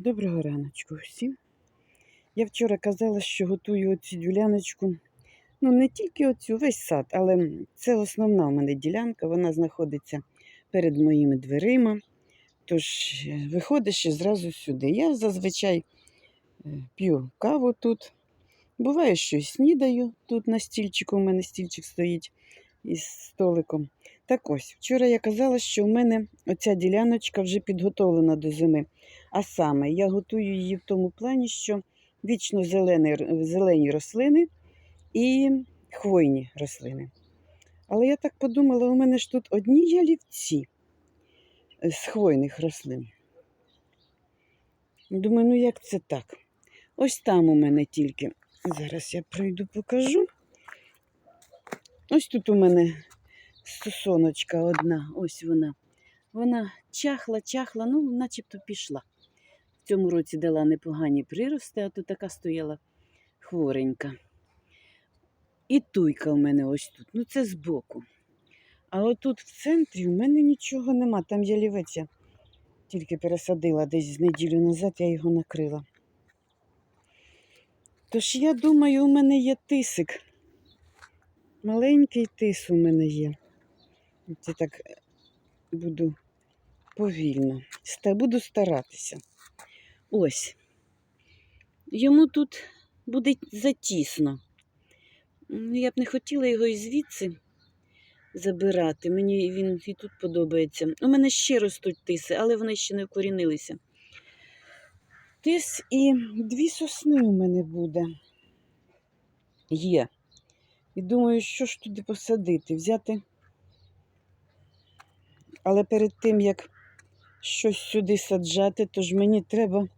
Доброго раночку всім. Я вчора казала, що готую оцю діляночку. Ну, не тільки оцю, весь сад, але це основна в мене ділянка. Вона знаходиться перед моїми дверима. Тож е, виходиш і зразу сюди. Я зазвичай е, п'ю каву тут. Буває, що снідаю. Тут на стільчику у мене стільчик стоїть із столиком. Так ось, вчора я казала, що в мене оця діляночка вже підготовлена до зими. А саме, я готую її в тому плані, що вічно зелені, зелені рослини і хвойні рослини. Але я так подумала, у мене ж тут одні ялівці з хвойних рослин. Думаю, ну як це так? Ось там у мене тільки. Зараз я пройду покажу. Ось тут у мене сосоночка одна, ось вона. Вона чахла, чахла, ну, начебто пішла. В цьому році дала непогані прирости, а то така стояла хворенька. І туйка у мене ось тут. Ну, це збоку. А отут в центрі у мене нічого нема. Там ялівець я тільки пересадила десь з неділю назад, я його накрила. Тож я думаю, у мене є тисик. Маленький тис у мене є. Це так е, буду повільно. Буду старатися. Ось. Йому тут буде затісно. М, Я б не хотіла його і звідси забирати. Мені він і тут подобається. У мене ще ростуть тиси, але вони ще не вкорінилися. Тис і дві сосни у мене буде. Є. І думаю, що ж туди посадити, взяти. Але перед тим, як щось сюди саджати, то ж мені треба.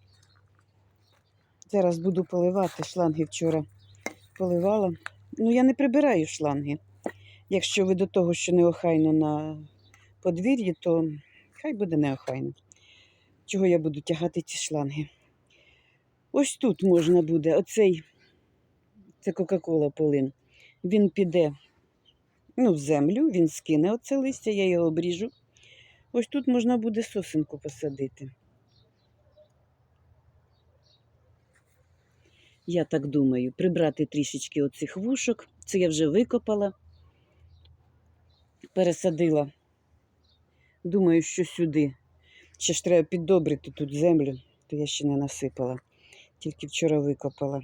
Зараз буду поливати. Шланги вчора поливала. Ну, я не прибираю шланги. Якщо ви до того, що неохайно на подвір'ї, то хай буде неохайно. Чого я буду тягати ці шланги? Ось тут можна буде, оцей, це Кока-Кола полин. Він піде ну, в землю, він скине оце листя, я його обріжу. Ось тут можна буде сосенку посадити. Я так думаю, прибрати трішечки оцих вушок. Це я вже викопала, пересадила. Думаю, що сюди. Ще ж треба піддобрити тут землю, то я ще не насипала, тільки вчора викопала.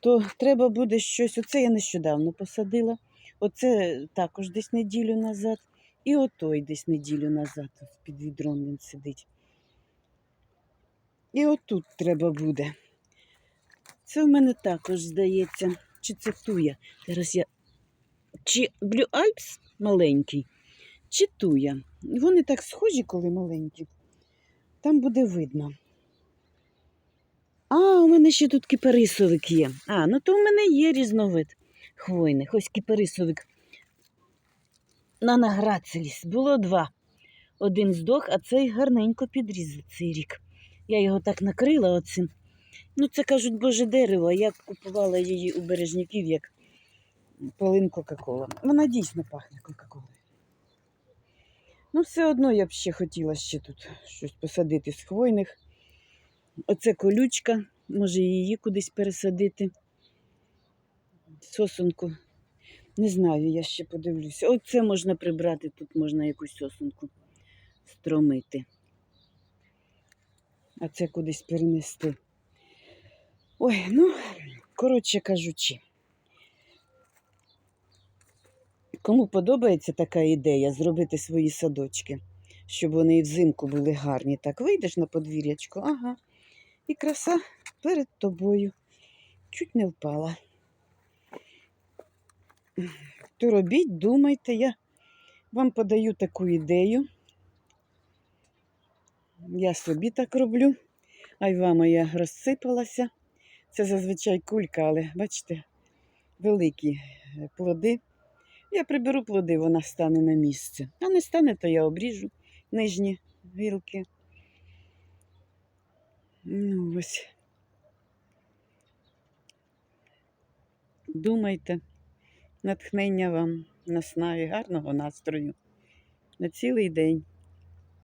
То треба буде щось. Оце я нещодавно посадила. Оце також десь неділю назад. І отой десь неділю назад під відром він сидить. І отут треба буде. Це в мене також здається. Чи це туя? Зараз я. Чи Blue Alps маленький, чи туя. Вони так схожі, коли маленькі. Там буде видно. А, у мене ще тут кипарисовик є. А, ну то у мене є різновид хвойних. Ось кипарисовик на награцеліс. Було два. Один здох, а цей гарненько підрізав цей рік. Я його так накрила оцим. Ну, це кажуть, боже дерево. Я купувала її у бережників як полин Кока-Кола. Вона дійсно пахне Кока-Колою. Ну, все одно я б ще хотіла ще тут щось посадити з хвойних. Оце колючка, може її кудись пересадити. Сосунку. Не знаю, я ще подивлюся. Оце можна прибрати, тут можна якусь сосунку стромити. А це кудись перенести. Ой, ну, коротше кажучи. Кому подобається така ідея зробити свої садочки, щоб вони і взимку були гарні. Так, вийдеш на подвір'ячко, ага, і краса перед тобою. Чуть не впала. То робіть, думайте, я вам подаю таку ідею. Я собі так роблю. Айва моя розсипалася. Це зазвичай кулька, але бачите, великі е, плоди. Я приберу плоди, вона стане на місце. А не стане, то я обріжу нижні гілки. Ну, ось. Думайте, натхнення вам, наснаги, гарного настрою на цілий день.